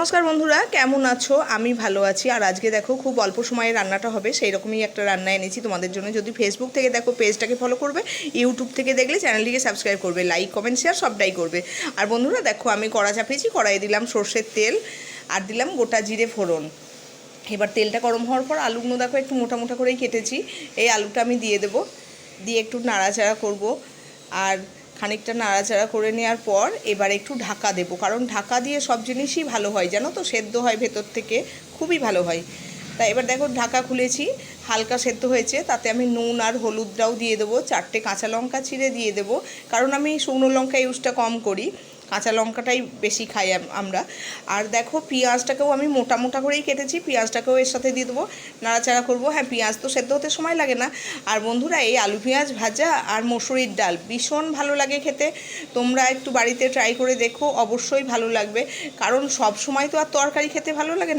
নমস্কার বন্ধুরা, কেমন আছো? আমি ভালো আছি। আর আজকে দেখো, খুব অল্প সময়ে রান্নাটা হবে সেই রকমই একটা রান্না এনেছি তোমাদের জন্য। যদি ফেসবুক থেকে দেখো, পেজটাকে ফলো করবে ইউটিউব থেকে দেখলে চ্যানেলটিকে সাবস্ক্রাইব করবে লাইক কমেন্ট শেয়ার সবটাই করবে। আর বন্ধুরা, দেখো, আমি কড়া চাপিয়েছি, কড়াইয়ে দিলাম সর্ষের তেল আর দিলাম গোটা জিরে ফোড়ন। এবার তেলটা গরম হওয়ার পর আলুগুলো দেখো, একটু মোটা মোটা করেই কেটেছি। এই আলুটা আমি দিয়ে দেবো, দিয়ে একটু নাড়াচাড়া করব। আর খানিকটা নাড়াচাড়া করে নেওয়ার পর এবার একটু ঢাকা দেবো। কারণ ঢাকা দিয়ে সব জিনিসই ভালো হয়, জানো তো? সেদ্ধ হয় ভেতর থেকে, খুবই ভালো হয়। তা এবার দেখো, ঢাকা খুলেছি, হালকা সেদ্ধ হয়েছে, তাতে আমি নুন আর হলুদটাও দিয়ে দেবো, চারটে কাঁচা লঙ্কা ছিঁড়ে দিয়ে দেবো। কারণ আমি শুকনো লঙ্কা ইউজটা কম করি। কাঁচা লঙ্কাটাই বেশি খাই আমরা। আর দেখো, পেঁয়াজটাকেও আমি মোটা মোটা করেই কেটেছি। পেঁয়াজটাকেও এর সাথে দিয়ে দেবো, নাড়াচাড়া করব। হ্যাঁ পেঁয়াজ তো সেদ্ধ হতে সময় লাগে না। আর বন্ধুরা, এই আলু পেঁয়াজ ভাজা আর মসুরির ডাল ভীষণ ভালো লাগে খেতে। তোমরা একটু বাড়িতে ট্রাই করে দেখো, অবশ্যই ভালো লাগবে। কারণ সব সময় তো আর তরকারি খেতে ভালো লাগে না।